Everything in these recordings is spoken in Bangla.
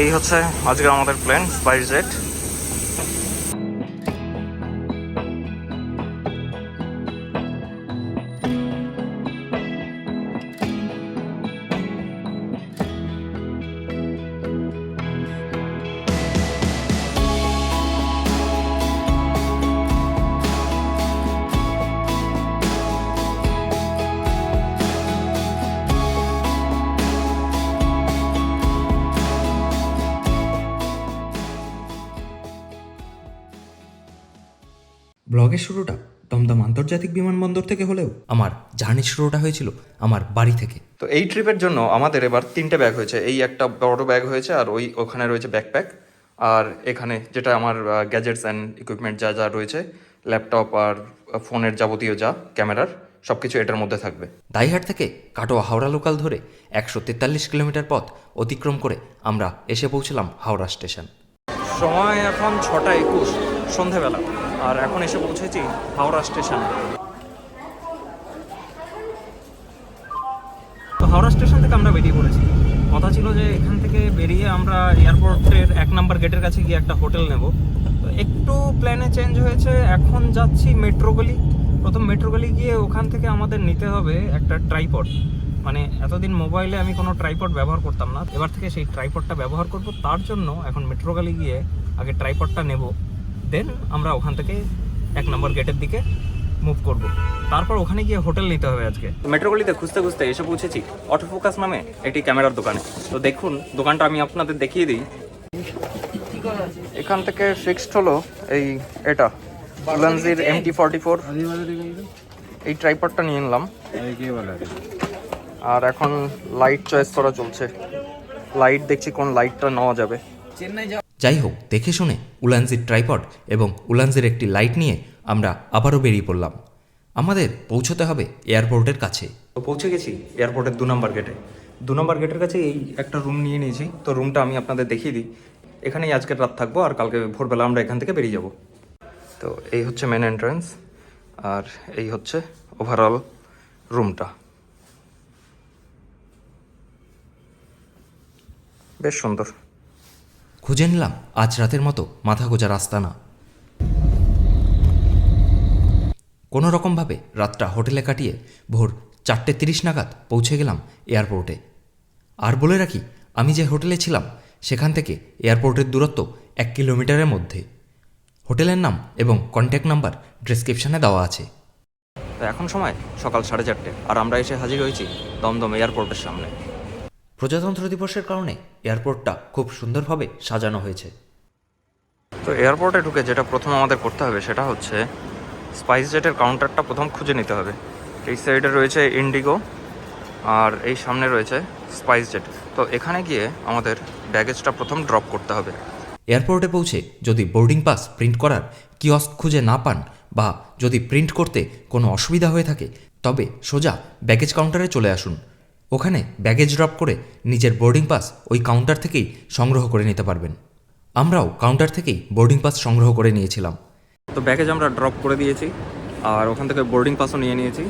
এই হচ্ছে আজকে আমাদের প্ল্যান স্পাইস জেট ব্লগের শুরুটা দমদম আন্তর্জাতিক বিমানবন্দর থেকে হলেও আমার জার্নির শুরুটা হয়েছিল আমার বাড়ি থেকে। তো এই ট্রিপের জন্য আমাদের এবার তিনটে ব্যাগ হয়েছে। এই একটা বড় ব্যাগ হয়েছে আর ওই ওখানে রয়েছে ব্যাকপ্যাক। আর এখানে যেটা আমার গ্যাজেটস অ্যান্ড ইকুইপমেন্ট যা যা রয়েছে ল্যাপটপ আর ফোনের যাবতীয় যা ক্যামেরার সব কিছু এটার মধ্যে থাকবে। দাইহাট থেকে কাটোয়া হাওড়া লোকাল ধরে একশো তেতাল্লিশ কিলোমিটার পথ অতিক্রম করে আমরা এসে পৌঁছলাম হাওড়া স্টেশন। সময় এখন ছটা একুশ সন্ধেবেলা। আর এখন এসে পৌঁছেছি হাওড়া স্টেশনে। তো হাওড়া স্টেশন থেকে আমরা বেরিয়ে পড়েছি। কথা ছিল যে এখান থেকে বেরিয়ে আমরা এয়ারপোর্টের এক নাম্বার গেটের কাছে গিয়ে একটা হোটেল নেব। তো একটু প্ল্যানে চেঞ্জ হয়েছে, এখন যাচ্ছি মেট্রো গলি। প্রথম মেট্রো গলি গিয়ে ওখান থেকে আমাদের নিতে হবে একটা ট্রাইপড। মানে এতদিন মোবাইলে আমি কোনো ট্রাইপড ব্যবহার করতাম না। এবার থেকে সেই ট্রাইপডটা ব্যবহার করব, তার জন্য এখন মেট্রো গলি গিয়ে আগে ট্রাইপডটা নেব। দেন আমরা ওখান থেকে এক নম্বর গেটের দিকে মুভ করব। তারপর ওখানে গিয়ে হোটেল নিতে হবে আজকে। মেট্রোগলিতে খুঁজতে খুঁজতে এসে পৌঁছেছি। অটোফোকাস নামে একটি ক্যামেরার দোকানে। তো দেখুন, দোকানটা আমি আপনাদের দেখিয়ে দিই। এখান থেকে ফিক্সড হলো এই এটা, উলানজির এমটি ফর্টি ফোর এই ট্রাইপডটা নিয়ে নিলাম। আর এখন লাইট চয়েস করা চলছে। লাইট দেখছি কোন লাইটটা নেওয়া যাবে। যাই হোক দেখে শুনে উলানজির ট্রাইপড এবং উলানজির একটি লাইট নিয়ে আমরা আবারও বেরিয়ে পড়লাম। আমাদের পৌঁছতে হবে এয়ারপোর্টের কাছে। তো পৌঁছে গেছি এয়ারপোর্টের দু নম্বর গেটে। দু নম্বর গেটের কাছে এই একটা রুম নিয়ে নিয়েছি। তো রুমটা আমি আপনাদের দেখিয়ে দিই। এখানেই আজকের রাত থাকব আর কালকে ভোরবেলা আমরা এখান থেকে বেরিয়ে যাব। তো এই হচ্ছে মেন এন্ট্রান্স আর এই হচ্ছে ওভারঅল রুমটা বেশ সুন্দর। খুঁজে নিলাম, আজ রাতের মতো মাথা গোজা রাস্তা না। কোনো রকমভাবে রাতটা হোটেলে কাটিয়ে ভোর চারটে তিরিশ নাগাদ পৌঁছে গেলাম এয়ারপোর্টে। আর বলে রাখি, আমি যে হোটেলে ছিলাম, সেখান থেকে এয়ারপোর্টের দূরত্ব এক কিলোমিটারের মধ্যে। হোটেলের নাম এবং কন্ট্যাক্ট নাম্বার ডেসক্রিপশনে দেওয়া আছে। এখন সময় সকাল সাড়ে চারটে, আর আমরা এসে হাজির হয়েছি দমদম এয়ারপোর্টের সামনে। প্রজাতন্ত্র দিবসের কারণে এয়ারপোর্টটা খুব সুন্দরভাবে সাজানো হয়েছে। তো এয়ারপোর্টে ঢুকে যেটা প্রথম আমাদের করতে হবে সেটা হচ্ছে স্পাইস জেটের কাউন্টারটা প্রথম খুঁজে নিতে হবে। এই সাইডে রয়েছে ইন্ডিগো আর এই সামনে রয়েছে স্পাইস জেট। তো এখানে গিয়ে আমাদের ব্যাগেজটা প্রথম ড্রপ করতে হবে। এয়ারপোর্টে পৌঁছে যদি বোর্ডিং পাস প্রিন্ট করার কিয়স্ক খুঁজে না পান বা যদি প্রিন্ট করতে কোনো অসুবিধা হয়ে থাকে তবে সোজা ব্যাগেজ কাউন্টারে চলে আসুন। ওখানে ব্যাগেজ ড্রপ করে নিজের বোর্ডিং পাস ওই কাউন্টার থেকেই সংগ্রহ করে নিতে পারবেন। আমরাও কাউন্টার থেকেই বোর্ডিং পাস সংগ্রহ করে নিয়েছিলাম। তো ব্যাগেজ আমরা ড্রপ করে দিয়েছি আর ওখান থেকে বোর্ডিং পাসও নিয়ে নিয়েছি।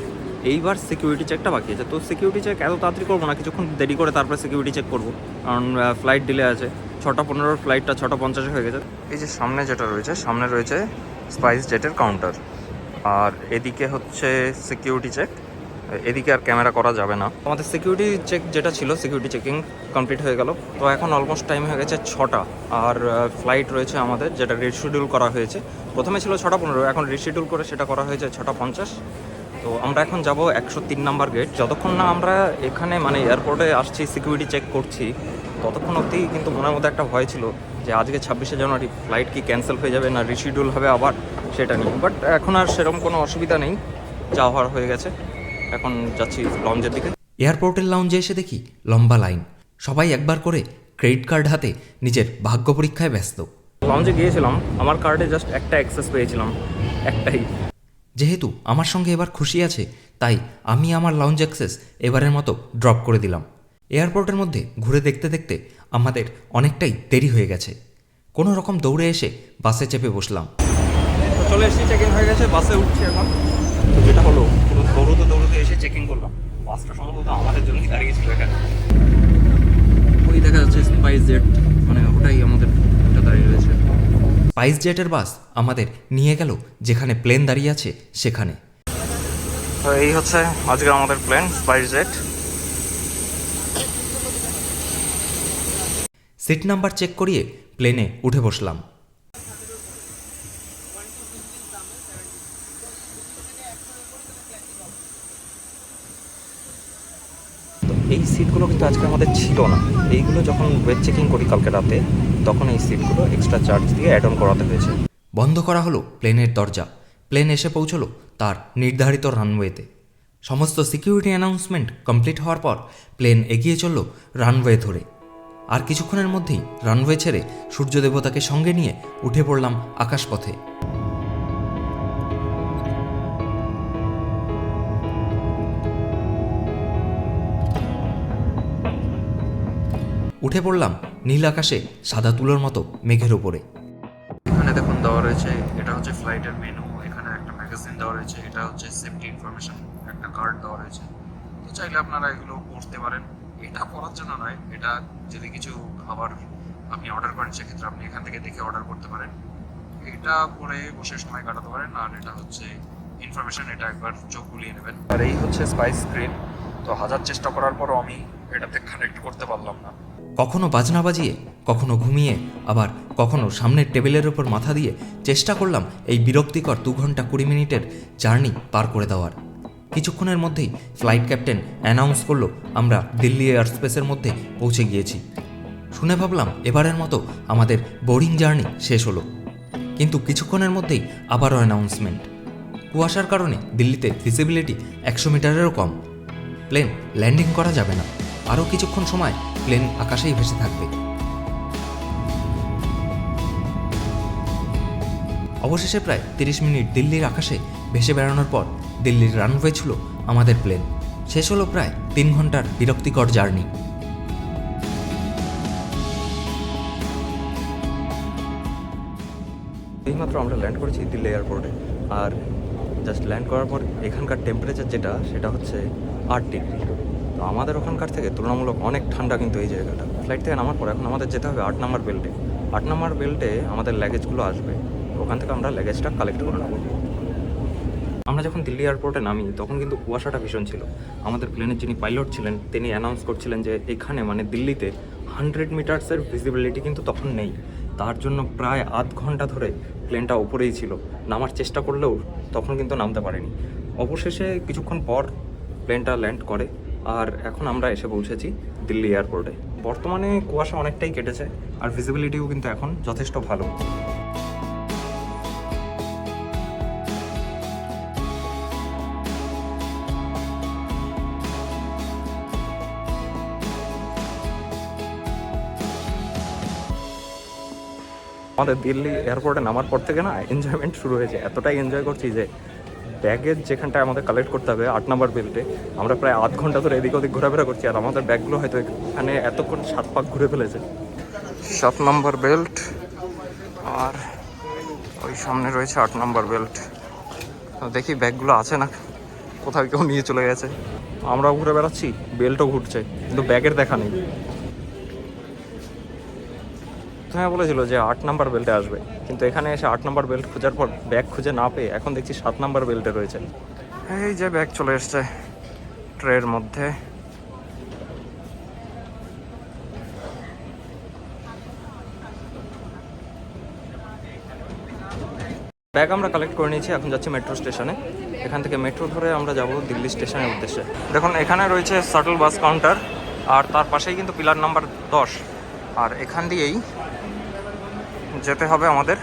এইবার সিকিউরিটি চেকটা বাকি আছে। তো সিকিউরিটি চেক এত তাড়াতাড়ি করব না কিছুক্ষণ দেরি করে তারপরে সিকিউরিটি চেক করব। কারণ ফ্লাইট ডিলে আছে। ছটা পনেরোর ফ্লাইটটা ছটা পঞ্চাশে হয়ে গেছে। এই যে সামনে যেটা রয়েছে সামনে রয়েছে স্পাইস জেটের কাউন্টার আর এদিকে হচ্ছে সিকিউরিটি চেক এদিকে আর ক্যামেরা করা যাবে না। আমাদের সিকিউরিটি চেক যেটা ছিল সিকিউরিটি চেকিং কমপ্লিট হয়ে গেল। তো এখন অলমোস্ট টাইম হয়ে গেছে ছটা। আর ফ্লাইট রয়েছে আমাদের, যেটা রিশিডিউল করা হয়েছে। প্রথমে ছিল ছটা পনেরো, এখন রিশিডিউল করে সেটা করা হয়েছে ছটা পঞ্চাশ। তো আমরা এখন যাব একশো তিন নাম্বার গেট যতক্ষণ না আমরা এখানে মানে এয়ারপোর্টে আসছি সিকিউরিটি চেক করছি, ততক্ষণ অবধি কিন্তু মনের মধ্যে একটা ভয় ছিল যে আজকে ছাব্বিশে জানুয়ারি ফ্লাইট কি ক্যান্সেল হয়ে যাবে না রিশিডিউল হবে আবার, সেটা নিয়ে। বাট এখন আর সেরকম কোনো অসুবিধা নেই, যা হওয়ার হয়ে গেছে। এখন যাচ্ছি লঞ্চের দিকে। এয়ারপোর্টের লাউঞ্জে এসে দেখি লম্বা লাইন। সবাই একবার করে ক্রেডিট কার্ড হাতে নিজের ভাগ্য পরীক্ষায় ব্যস্ত। লঞ্চে গিয়েছিলাম আমার কার্ডে জাস্ট একটা অ্যাক্সেস পেয়েছিলাম একটাই। যেহেতু আমার সঙ্গে এবার খুশি আছে তাই আমি আমার লাউঞ্জ অ্যাক্সেস এবারের মতো ড্রপ করে দিলাম। এয়ারপোর্টের মধ্যে ঘুরে দেখতে দেখতে আমাদের অনেকটাই দেরি হয়ে গেছে। কোনো রকম দৌড়ে এসে বাসে চেপে বসলাম। চলে এসেছি চেকিং হয়ে গেছে বাসে উঠছি এখন। তো যেটা হলো পুরো দৌড়তে দৌড়তে এসে চেকিং করলাম। বাসটা সম্ভবত আমাদের জন্যই দাঁড়িয়েছিল এখানে। দেখা যাচ্ছে স্পাইস জেট মানে ওটাই আমাদের এটা দাঁড়িয়ে রয়েছে। স্পাইস জেটের বাস আমাদের নিয়ে গেল যেখানে প্লেন দাঁড়িয়ে আছে সেখানে। তো এই হচ্ছে আজকে আমাদের plane Spice Jet seat number check করিয়ে প্লেনে উঠে বসলাম তো এই সিটগুলো কিন্তু আজকে আমাদের ছিল না। এইগুলো যখন ওয়েব চেকিং করি কালকে রাতে, তখন এই সিটগুলো এক্সট্রা চার্জ দিয়ে অ্যাড অন করাতে হয়েছে। বন্ধ করা হলো প্লেনের দরজা। প্লেন এসে পৌঁছলো তার নির্ধারিত রানওয়েতে সমস্ত সিকিউরিটি অ্যানাউন্সমেন্ট কমপ্লিট হওয়ার পর প্লেন এগিয়ে চলল রানওয়ে ধরে। আর কিছুক্ষণের মধ্যেই রানওয়ে ছেড়ে সূর্যদেবতাকে সঙ্গে নিয়ে উঠে পড়লাম আকাশপথে। উঠে পড়লাম নীল আকাশে সাদা তুলোর মতো মেঘের ওপরে এখানে দেখুন দেওয়া রয়েছে, এটা হচ্ছে ফ্লাইটের মেনু এখানে একটা ম্যাগাজিন দেওয়া রয়েছে, এটা হচ্ছে সেফটি ইনফরমেশন একটা কার্ড দেওয়া রয়েছে। তো চাইলে আপনারা এগুলো পড়তে পারেন। এটা পড়ার জন্য নয়, এটা যদি কিছু খাবার আপনি অর্ডার করেন, সেক্ষেত্রে আপনি এখান থেকে দেখে অর্ডার করতে পারেন। এটা পরে বসে সময় কাটাতে পারেন, আর এটা হচ্ছে ইনফরমেশন এটা একবার চোখ বুলিয়ে নেবেন। আর এই হচ্ছে স্পাইস স্ক্রিন তো হাজার চেষ্টা করার পরও আমি এটাতে কানেক্ট করতে পারলাম না। কখনো বাজনা বাজিয়ে, কখনো ঘুমিয়ে, আবার কখনো সামনের টেবিলের ওপর মাথা দিয়ে চেষ্টা করলাম এই বিরক্তিকর দু ঘণ্টা কুড়ি মিনিটের জার্নি পার করে দেওয়ার। কিছুক্ষণের মধ্যেই ফ্লাইট ক্যাপ্টেন অ্যানাউন্স করল, আমরা দিল্লি এয়ারস্পেসের মধ্যে পৌঁছে গিয়েছি। শুনে ভাবলাম এবারের মতো আমাদের বোরিং জার্নি শেষ হলো। কিন্তু কিছুক্ষণের মধ্যেই আবারও অ্যানাউন্সমেন্ট। কুয়াশার কারণে দিল্লিতে ভিজিবিলিটি একশো মিটারেরও কম। প্লেন ল্যান্ডিং করা যাবে না। আরও কিছুক্ষণ সময় প্লেন আকাশেই ভেসে থাকবে। অবশেষে প্রায় তিরিশ মিনিট দিল্লির আকাশে ভেসে বেড়ানোর পর দিল্লির রানওয়ে ছিল আমাদের প্লেন। শেষ হলো প্রায় তিন ঘণ্টার বিরক্তিকর জার্নি। এইমাত্র আমরা ল্যান্ড করেছি দিল্লি এয়ারপোর্টে। আর জাস্ট ল্যান্ড করার পর এখানকার টেম্পারেচার যেটা, সেটা হচ্ছে আট ডিগ্রি। আমাদের ওখানকার থেকে তুলনামূলক অনেক ঠান্ডা কিন্তু এই জায়গাটা। ফ্লাইট থেকে নামার পর এখন আমাদের যেতে হবে আট নম্বর বেল্টে আট নম্বর বেল্টে আমাদের ল্যাগেজগুলো আসবে। ওখান থেকে আমরা ল্যাগেজটা কালেক্ট করে নেব। আমরা যখন দিল্লি এয়ারপোর্টে নামি, তখন কিন্তু কুয়াশাটা ভীষণ ছিল। আমাদের প্লেনের যিনি পাইলট ছিলেন, তিনি অ্যানাউন্স করছিলেন যে এখানে মানে দিল্লিতে হান্ড্রেড মিটার্সের ভিজিবিলিটি কিন্তু তখন নেই। তার জন্য প্রায় আধ ঘণ্টা ধরে প্লেনটা ওপরেই ছিল। নামার চেষ্টা করলেও তখন কিন্তু নামতে পারেনি। অবশেষে কিছুক্ষণ পর প্লেনটা ল্যান্ড করে। আর এখন আমরা এসে পৌঁছেছি দিল্লি এয়ারপোর্টে। বর্তমানে কুয়াশা অনেকটাই কেটেছে আর ভিজিবিলিটিও কিন্তু এখন যথেষ্ট ভালো। আমাদের দিল্লি এয়ারপোর্টে নামার পর থেকে না এনজয়মেন্ট শুরু হয়েছে। এতটাই এনজয় করছি যে ব্যাগের যেখানটায় আমাদের কালেক্ট করতে হবে আট নম্বর বেল্টে আমরা প্রায় আধ ঘণ্টা ধরে এদিক ওদিক ঘোরাফেরা করছি আর আমাদের ব্যাগগুলো হয়তো এখানে এতক্ষণ সাত পাক ঘুরে ফেলেছে। সাত নম্বর বেল্ট আর ওই সামনে রয়েছে আট নম্বর বেল্ট দেখি ব্যাগগুলো আছে না কোথাও কেউ নিয়ে চলে গেছে। আমরাও ঘুরে বেড়াচ্ছি বেল্টও ঘুরছে কিন্তু ব্যাগের দেখা নেই। প্রথমে বলেছিল যে আট নাম্বার বেল্টে আসবে। কিন্তু এখানে এসে আট নাম্বার বেল্ট খোঁজার পর ব্যাগ খুঁজে না পেয়ে এখন দেখছি সাত নাম্বার বেল্টে রয়েছে। এই যে ব্যাগ চলে এসছে ট্রের মধ্যে। ব্যাগ আমরা কালেক্ট করে নিয়েছি এখন যাচ্ছি মেট্রো স্টেশনে এখান থেকে মেট্রো ধরে আমরা যাব দিল্লি স্টেশনের উদ্দেশ্যে। দেখুন এখানে রয়েছে শাটল বাস কাউন্টার আর তার পাশেই কিন্তু পিলার নাম্বার দশ। আর এখান দিয়েই যেতে হবে আমাদের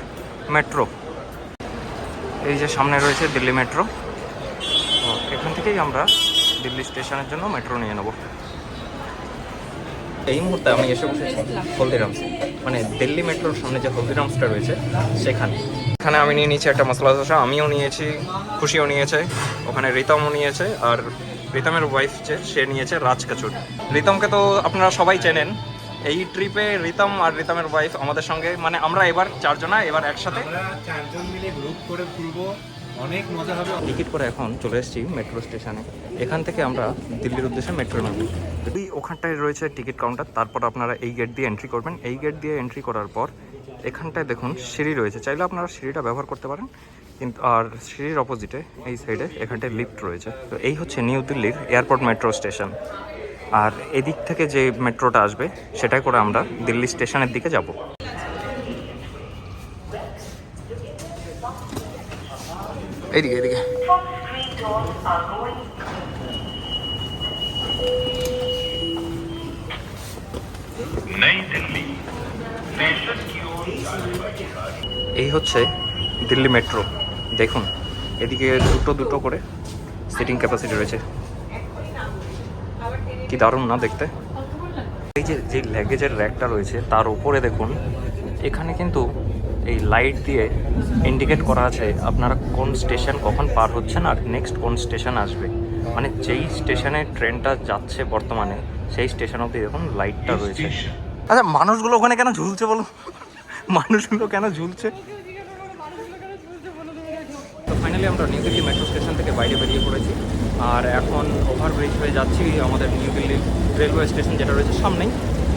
মেট্রো। এই যে সামনে রয়েছে দিল্লি মেট্রো। এখান থেকেই আমরা দিল্লি স্টেশনের জন্য মেট্রো নিয়ে নেব। এই মুহূর্তে আমি এসে বসেছি হলদিরামস। মানে দিল্লি মেট্রোর সামনে যে হলদিরামসটা রয়েছে সেখানে। এখানে আমি নিয়ে নিয়েছি একটা মশলা ধোসা আমিও নিয়েছি খুশিও নিয়েছে ওখানে রিতমও নিয়েছে আর রিতমের ওয়াইফ যে সে নিয়েছে রাজ কাচুর। রিতমকে তো আপনারা সবাই চেনেন এই ট্রিপে রিতম আর রিতমের ওয়াইফ আমাদের সঙ্গে। মানে আমরা এবার চারজনা এবার একসাথে। চারজন মিলে গ্রুপ করে ঘুরবো। অনেক মজা হবে। টিকিট করে এখন চলে এসেছি মেট্রো স্টেশনে এখান থেকে আমরা দিল্লির উদ্দেশ্যে মেট্রো নেব। যদি ওখানটায় রয়েছে টিকিট কাউন্টার তারপর আপনারা এই গেট দিয়ে এন্ট্রি করবেন। এই গেট দিয়ে এন্ট্রি করার পর এখানটায় দেখুন সিঁড়ি রয়েছে। চাইলে আপনারা সিঁড়িটা ব্যবহার করতে পারেন। কিন্তু আর সিঁড়ির অপোজিটে এই সাইডে এখানটায় লিফট রয়েছে। তো এই হচ্ছে নিউ দিল্লির এয়ারপোর্ট মেট্রো স্টেশন আর এদিক থেকে যে মেট্রোটা আসবে সেটাই করে আমরা দিল্লি স্টেশনের দিকে যাব। এইদিকে এইদিকে। এই হচ্ছে দিল্লি মেট্রো। দেখুন এদিকে দুটো দুটো করে সিটিং ক্যাপাসিটি রয়েছে। কি দারুণ না দেখতে? এই যে যে ল্যাগেজের র্যাকটা রয়েছে তার উপরে দেখুন এখানে কিন্তু এই লাইট দিয়ে ইন্ডিকেট করা আছে আপনারা কোন স্টেশন কখন পার হচ্ছেন আর নেক্সট কোন স্টেশন আসবে। মানে যেই স্টেশনে ট্রেনটা যাচ্ছে বর্তমানে সেই স্টেশন অবধি দেখুন লাইটটা রয়েছে। আচ্ছা মানুষগুলো ওখানে কেন ঝুলছে বলো মানুষগুলো কেন ঝুলছে? তো ফাইনালি আমরা নিউ দিল্লি মেট্রো স্টেশন থেকে বাইরে বেরিয়ে পড়েছি। আর এখন ওভারব্রিজ হয়ে যাচ্ছি আমাদের নিউ দিল্লি রেলওয়ে স্টেশন যেটা রয়েছে সামনেই।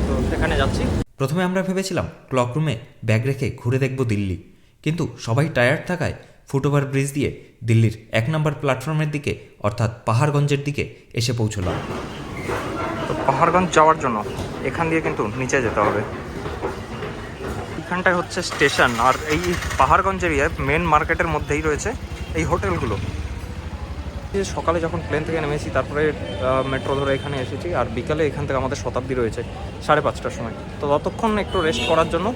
তো সেখানে যাচ্ছি। প্রথমে আমরা ভেবেছিলাম ক্লক রুমে ব্যাগ রেখে ঘুরে দেখব দিল্লি। কিন্তু সবাই টায়ার্ড থাকায় ফুটওভার ব্রিজ দিয়ে দিল্লির এক নম্বর প্ল্যাটফর্মের দিকে অর্থাৎ পাহাড়গঞ্জের দিকে এসে পৌঁছলাম। তো পাহাড়গঞ্জ যাওয়ার জন্য এখান দিয়ে কিন্তু নিচে যেতে হবে। এখানটায় হচ্ছে স্টেশন আর এই পাহাড়গঞ্জ এরিয়ায় মেন মার্কেটের মধ্যেই রয়েছে এই হোটেলগুলো সকালে যখন প্লেন থেকে নেমেছি, তারপরে মেট্রো ধরে এখানে এসেছি আর বিকালে এখান থেকে আমাদের শতাব্দী রয়েছে, সাড়ে পাঁচটার সময়। তো ততক্ষণ একটু রেস্ট করার জন্য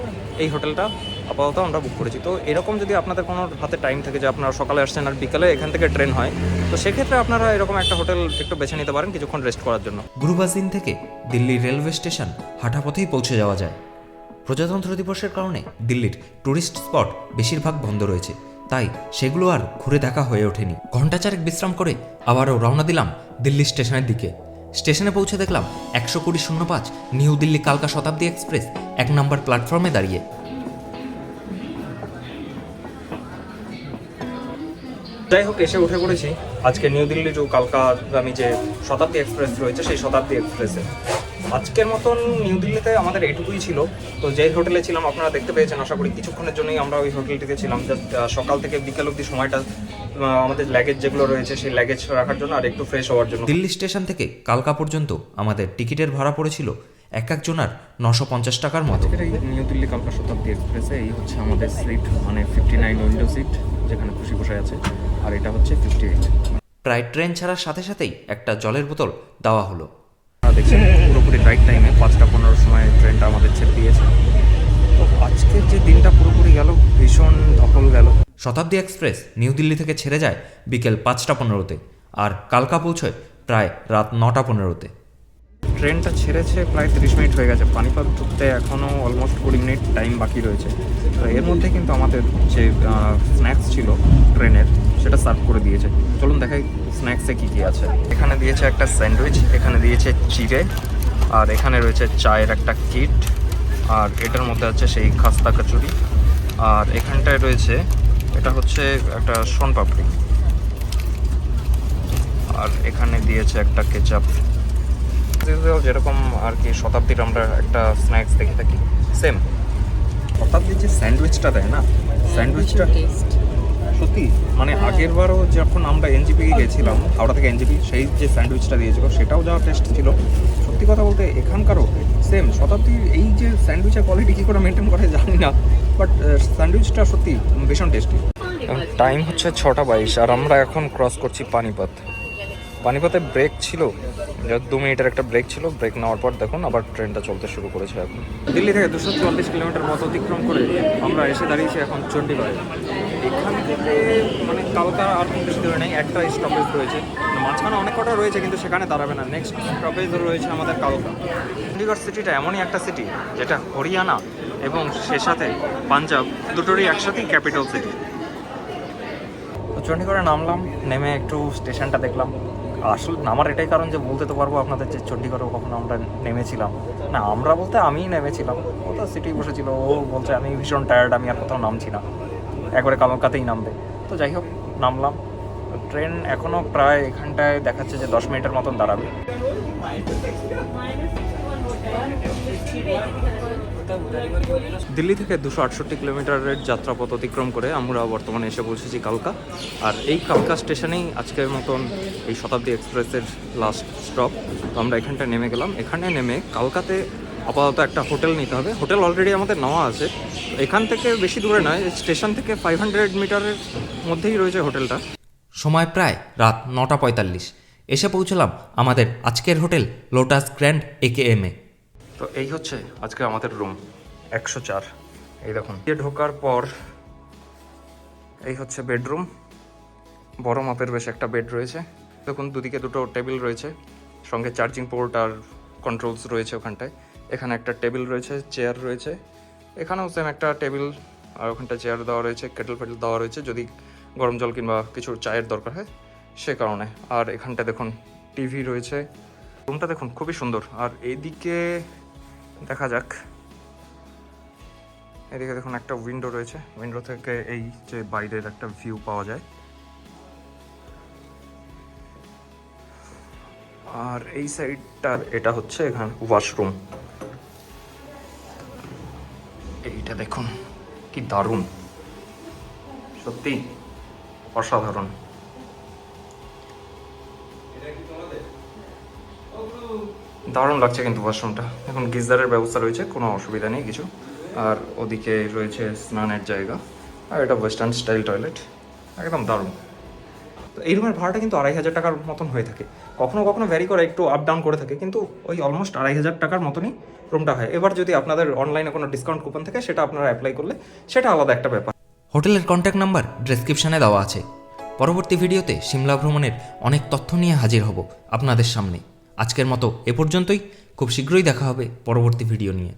এই হোটেলটা আপাতত আমরা বুক করেছি। তো এরকম যদি আপনাদের কোনো হাতে টাইম থাকে যে আপনারা সকালে আসছেন আর বিকালে এখান থেকে ট্রেন হয়, তো সেক্ষেত্রে আপনারা এরকম একটা হোটেল একটু বেছে নিতে পারেন কিছুক্ষণ রেস্ট করার জন্য। গুরুবাসদিন থেকে দিল্লি রেলওয়ে স্টেশন হাঁটাপথেই পৌঁছে যাওয়া যায়। প্রজাতন্ত্র দিবসের কারণে দিল্লির ট্যুরিস্ট স্পট বেশিরভাগ বন্ধ রয়েছে। তাই সেগুলো আর ঘুরে দেখা হয়ে ওঠেনি। ঘণ্টা চারেক বিশ্রাম করে আবারও রওনা দিলাম দিল্লি স্টেশনের দিকে। স্টেশনে পৌঁছে দেখলাম একশো কুড়ি শূন্য পাঁচ নিউ দিল্লি কালকা শতাব্দী এক্সপ্রেস এক নম্বর প্ল্যাটফর্মে দাঁড়িয়ে। যাই হোক, এসে উঠে পড়েছি। আজকে নিউ দিল্লি টু কালকাগামী যে শতাব্দী এক্সপ্রেস রয়েছে, সেই শতাব্দী এক্সপ্রেসে। আজকের মতন নিউ দিল্লিতে আমাদের এটুকুই ছিল। তো যেই হোটেলে ছিলাম আপনারা দেখতে পেয়েছেন আশা করি কিছুক্ষণের জন্যই আমরা ওই হোটেলটিতে ছিলাম। জাস্ট সকাল থেকে বিকেল অবধি সময়টা আমাদের লাগেজ যেগুলো রয়েছে সেই লাগেজ রাখার জন্য আর একটু ফ্রেশ হওয়ার জন্য। দিল্লি স্টেশন থেকে কালকা পর্যন্ত আমাদের টিকিটের ভাড়া পড়েছিল এক একজনার নশো পঞ্চাশ টাকার মতো। নিউ দিল্লি কালকা শতাব্দী এক্সপ্রেসে এই হচ্ছে আমাদের সিট মানে ফিফটি নাইন উইন্ডো সিট যেখানে খুশি বসে আছে আর এটা হচ্ছে ফিফটি এইট প্রায় ট্রেন ছাড়ার সাথে সাথেই একটা জলের বোতল দেওয়া হলো। দেখছেন, পুরোপুরি রাইট টাইমে পাঁচটা পনেরো সময় ট্রেনটা আমাদের ছেড়ে দিয়েছে তো আজকের যে দিনটা পুরোপুরি গেল, ভীষণ ধকল গেল। শতাব্দী এক্সপ্রেস নিউ দিল্লি থেকে ছেড়ে যায় বিকেল পাঁচটা পনেরোতে, আর কালকা পৌঁছয় প্রায় রাত নটা পনেরোতে। ট্রেনটা ছেড়েছে প্রায় তিরিশ মিনিট হয়ে গেছে। পানিপথ ঢুকতে এখনও অলমোস্ট কুড়ি মিনিট টাইম বাকি রয়েছে। তো এর মধ্যে কিন্তু আমাদের যে স্ন্যাক্স ছিল ট্রেনের, সেটা সার্ভ করে দিয়েছে। চলুন দেখাই স্ন্যাক্সে কী কী আছে। এখানে দিয়েছে একটা স্যান্ডউইচ এখানে দিয়েছে চিড়ে, আর এখানে রয়েছে চায়ের একটা কিট আর এটার মধ্যে আছে সেই খাস্তা কচুরি। আর এখানটায় রয়েছে, এটা হচ্ছে একটা সোন পাপড়ি। আর এখানে দিয়েছে একটা কেচাপ সিরিজেও যেরকম আর কি শতাব্দীর আমরা একটা স্ন্যাক্স দেখে থাকি সেম শতাব্দীর যে স্যান্ডউইচটা দেয় না স্যান্ডউইচটা সত্যি মানে আগের বারও যখন আমরা এনজিপি গেছিলাম হাওড়া থেকে এনজিপি সেই যে স্যান্ডউইচটা দিয়েছিল সেটাও যা টেস্ট ছিল। সত্যি কথা বলতে এখানকারও সেম শতাব্দীর এই যে স্যান্ডউইচের কোয়ালিটি কী করে মেনটেন করে জানি না বাট স্যান্ডউইচটা সত্যি ভীষণ টেস্টি টাইম হচ্ছে ছটা বাইশ আর আমরা এখন ক্রস করছি পানিপথ। পানিপথে ব্রেক ছিল দু মিনিটের একটা ব্রেক ছিল ব্রেক নেওয়ার পর দেখুন আবার ট্রেনটা চলতে শুরু করেছে এখন। দিল্লি থেকে দুশো চুয়াল্লিশ কিলোমিটার মতো অতিক্রম করে আমরা এসে দাঁড়িয়েছি এখন চণ্ডীগড়ে। এখান থেকে মানে কালকা আর খুব বেশি দূরে নেই, একটা স্টপেজ রয়েছে। মাঝখানে অনেক কটা রয়েছে, কিন্তু সেখানে দাঁড়াবে না। নেক্সট স্টপেজ রয়েছে আমাদের কালকা চণ্ডীগড় সিটিটা এমনই একটা সিটি যেটা হরিয়ানা এবং সে সাথে পাঞ্জাব, দুটোরই একসাথেই ক্যাপিটাল সিটি চণ্ডীগড়ে নামলাম, নেমে একটু স্টেশনটা দেখলাম। আসল আমার এটাই কারণ যে বলতে তো পারব আপনাদের যে চণ্ডীগড়েও কখনো আমরা নেমেছিলাম। না, আমরা বলতে আমিই নেমেছিলাম। ও তো সিটি বসেছিল, ও বলছে আমি ভীষণ টায়ার্ড আমি আর কোথাও নামছি না। একবারে কালকাতেই নামবে। তো যাই হোক, নামলাম। ট্রেন এখনও প্রায় এখানটায় দেখাচ্ছে যে দশ মিনিটের মতন দাঁড়াবে। দিল্লি থেকে দুশো আটষট্টি কিলোমিটারের যাত্রাপথ অতিক্রম করে আমরা বর্তমানে এসে পৌঁছেছি কালকা। আর এই কালকা স্টেশনেই আজকের মতন এই শতাব্দী এক্সপ্রেসের লাস্ট স্টপ তো আমরা এখানটায় নেমে গেলাম। এখানে নেমে কালকাতে আপাতত একটা হোটেল নিতে হবে। হোটেল অলরেডি আমাদের নেওয়া আছে। এখান থেকে বেশি দূরে নয় স্টেশন থেকে ফাইভ হান্ড্রেড মিটারের মধ্যেই রয়েছে হোটেলটা। সময় প্রায় রাত নটা পঁয়তাল্লিশ। এসে পৌঁছলাম আমাদের আজকের হোটেল লোটাস গ্র্যান্ড একে এম এ। তো এই হচ্ছে আজকে আমাদের রুম একশো চার। এই দেখুন। দিয়ে ঢোকার পর এই হচ্ছে বেডরুম বড় মাপের বেশ একটা বেড রয়েছে। দেখুন দুদিকে দুটো টেবিল রয়েছে। সঙ্গে চার্জিং পোর্ট আর কন্ট্রোলস রয়েছে ওখানটায়। এখানে একটা টেবিল রয়েছে চেয়ার রয়েছে। এখানেও সেম একটা টেবিল আর ওখানটা চেয়ার দেওয়া রয়েছে কেটল ফেটল দেওয়া রয়েছে। যদি গরম জল কিংবা কিছু চায়ের দরকার হয় সে কারণে। আর এখানটা দেখুন টিভি রয়েছে। রুমটা দেখুন খুবই সুন্দর। আর এইদিকে দেখা যাক। এদিকে দেখুন একটা উইন্ডো রয়েছে। উইন্ডো থেকে এই যে বাইরের একটা ভিউ পাওয়া যায়। আর এই সাইডটার এটা হচ্ছে এখানে ওয়াশরুম এইটা দেখুন, কি দারুণ। সত্যি অসাধারণ। দারুণ লাগছে কিন্তু ওয়াশরুমটা এখন গিজারের ব্যবস্থা রয়েছে, কোনো অসুবিধা নেই কিছু। আর ওদিকে রয়েছে স্নানের জায়গা, আর এটা ওয়েস্টার্ন স্টাইল টয়লেট একদম দারুণ। তো এই রুমের ভাড়াটা কিন্তু আড়াই হাজার টাকার মতন হয়ে থাকে। কখনো কখনো ভ্যারি করে একটু আপ ডাউন করে থাকে, কিন্তু ওই অলমোস্ট আড়াই হাজার টাকার মতনই রুমটা হয়। এবার যদি আপনাদের অনলাইনে কোনো ডিসকাউন্ট কুপন থাকে, সেটা আপনারা অ্যাপ্লাই করলে সেটা আলাদা একটা ব্যাপার। হোটেলের কন্ট্যাক্ট নাম্বার ডেসক্রিপশনে দেওয়া আছে। পরবর্তী ভিডিওতে সিমলা ভ্রমণের অনেক তথ্য নিয়ে হাজির হব আপনাদের সামনে। আজকের মতো এ পর্যন্তই। খুব শীঘ্রই দেখা হবে পরবর্তী ভিডিও নিয়ে।